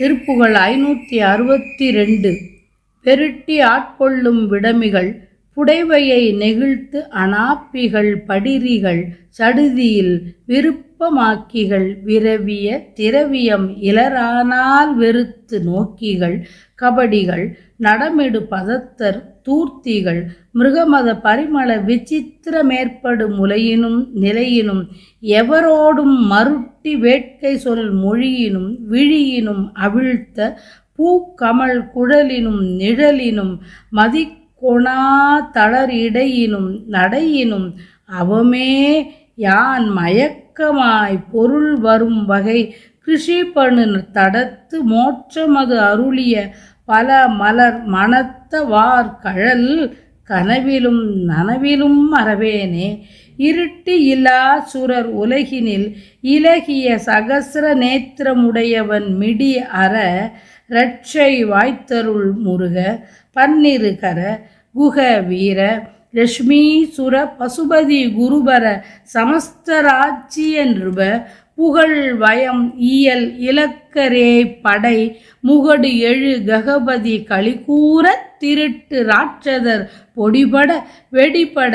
திருப்புகள் ஐநூற்றி அறுபத்தி ரெண்டு. பெருட்டி ஆட்கொள்ளும் விடமிகள் புடைவையை நெகிழ்த்து அனாப்பிகள் படிரிகள் சடுதியில் விருப்பமாக்கிகள் விரவிய திரவியம் இலரானால் வெறுத்து நோக்கிகள் கபடிகள் நடமிடு பதத்தர் தூர்த்திகள் மிருகமத பரிமள விசித்திர மேற்படு முலையினும் நிலையினும் எவரோடும் மருட்டி வேட்கை சொல் மொழியினும் விழியினும் அவிழ்த்த பூக்கமல் குழலினும் நிழலினும் கொணா தளர் இடையினும் நடையினும் அவமே யான் மயக்கமாய் பொருள் வரும் வகை கிருஷிபணு தடத்து மோட்சமது அருளிய பல மலர் மணத்த வார் கழல் கனவிலும் நனவிலும் மறவேனே இருட்டு இலா சுரர் உலகினில் இலகிய சகசிர நேத்திரமுடையவன் மிடி அற ரட்சை வாய்த்தருள் முருக பன்னிருகர குக வீர லட்சுமீசுர பசுபதி குருபர சமஸ்தராட்சிய நிருப புகழ் வயம் இயல் இலக்கரே படை முகடு எழு ககபதி களிகூர திருட்டு ராட்சதர் பொடிபட வெடிபட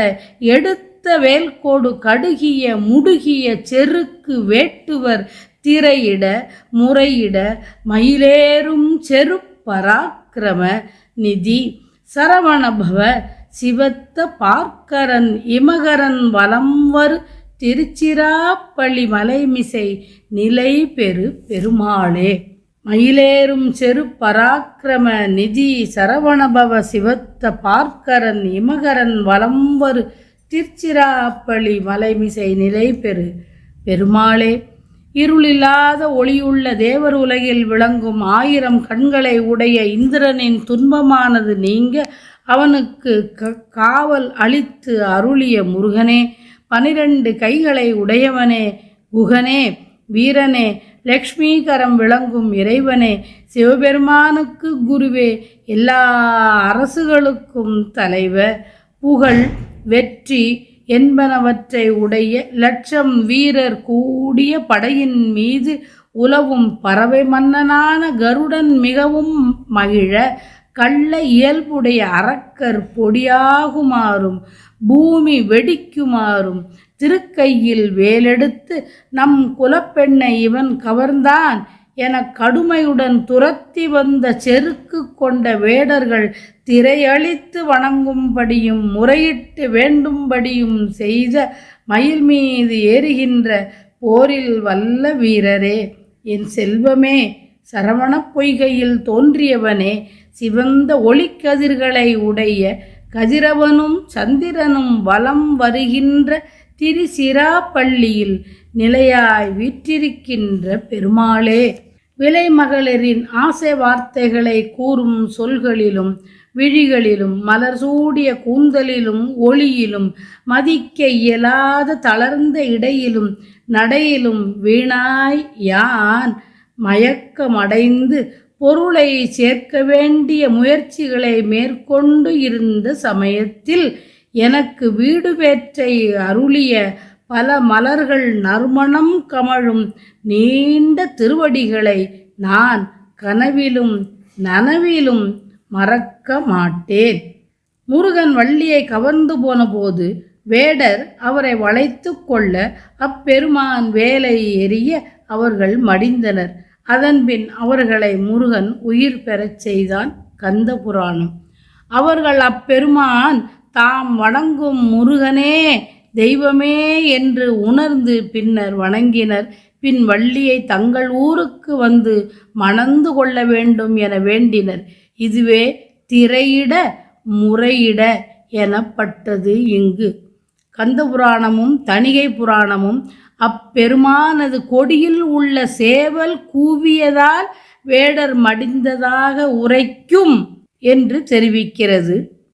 எடுத்து வேல்கோடு கடுகிய முடுகிய செருக்கு வேட்டுவர் திரையிட முறையிட மயிலேறும் செரு பராக்கிரம நிதி சரவணபவ சிவத்த பார்க்கரன் இமகரன் வலம்வர் திருச்சிராப்பள்ளி மலைமிசை நிலை பெரு பெருமாளே. மயிலேறும் செரு பராக்கிரம நிதி சரவணபவ சிவத்த பார்க்கரன் இமகரன் வலம்வரு திருச்சிராப்பள்ளி மலைமிசை நிலை பெரு பெருமாளே இருளில்லாத ஒளியுள்ள தேவர் உலகில் விளங்கும் ஆயிரம் கண்களை உடைய இந்திரனின் துன்பமானது நீங்க அவனுக்கு க- காவல் அளித்து அருளிய முருகனே பனிரெண்டு கைகளை உடையவனே குகனே வீரனே லக்ஷ்மீகரம் விளங்கும் இறைவனே சிவபெருமானுக்கு குருவே எல்லா அரசுகளுக்கும் தலைவர் புகழ் வெற்றி என்பனவற்றை உடைய லட்சம் வீரர் கூடிய படையின் மீது உலவும் பறவை மன்னனான கருடன் மிகவும் மகிழ கள்ள இயல்புடைய அரக்கர் பொடியாகுமாறும் பூமி வெடிக்குமாறும் திருக்கையில் வேலெடுத்து நம் குலப்பெண்ணை இவன் கவர்ந்தான். என கடுமையுடன் துரத்தி வந்த செருக்கு கொண்ட வேடர்கள் திரையளித்து வணங்கும்படியும் முறையிட்டு வேண்டும்படியும் செய்த மயில் மீது ஏறுகின்ற போரில் வல்ல வீரரே என் செல்வமே சரவணப் பொய்கையில் தோன்றியவனே சிவந்த ஒளிக்கதிர்களை உடைய கதிரவனும் சந்திரனும் வலம் வருகின்ற திருச்சிராப்பள்ளியில் நிலையாய் வீற்றிருக்கின்ற பெருமாளே. விலைமகளிரின் ஆசை வார்த்தைகளை கூறும் சொல்களிலும் விழிகளிலும் மலர் சூடிய கூந்தலிலும் ஒளியிலும் மதிக்க இயலாத தளர்ந்த இடையிலும் நடையிலும் வீணாய் யான் மயக்கமடைந்து பொருளை சேர்க்க வேண்டிய முயற்சிகளை மேற்கொண்டு இருந்த சமயத்தில் எனக்கு வீடு பேற்றை அருளிய பல மலர்கள் நறுமணம் கமழும் நீண்ட திருவடிகளை நான் கனவிலும் நனவிலும் மறக்க மாட்டேன். முருகன் வள்ளியை கவர்ந்து போனபோது வேடர் அவரை வளைத்து கொள்ள அப்பெருமான் வேலை எறிய அவர்கள் மடிந்தனர். அதன்பின் அவர்களை முருகன் உயிர் பெறச் செய்தான் கந்த புராணம் அவர்கள் அப்பெருமான் தாம் வணங்கும் முருகனே தெய்வமே என்று உணர்ந்து பின்னர் வணங்கினர். பின் வள்ளியை தங்கள் ஊருக்கு வந்து மணந்து கொள்ள வேண்டும் என வேண்டினர். இதுவே திரையிட முறையிட எனப்பட்டது இங்கு. கந்த புராணமும் தணிகை புராணமும் அப்பெருமானது கொடியில் உள்ள சேவல் கூவியதால் வேடர் மடிந்ததாக உரைக்கும் என்று தெரிவிக்கிறது.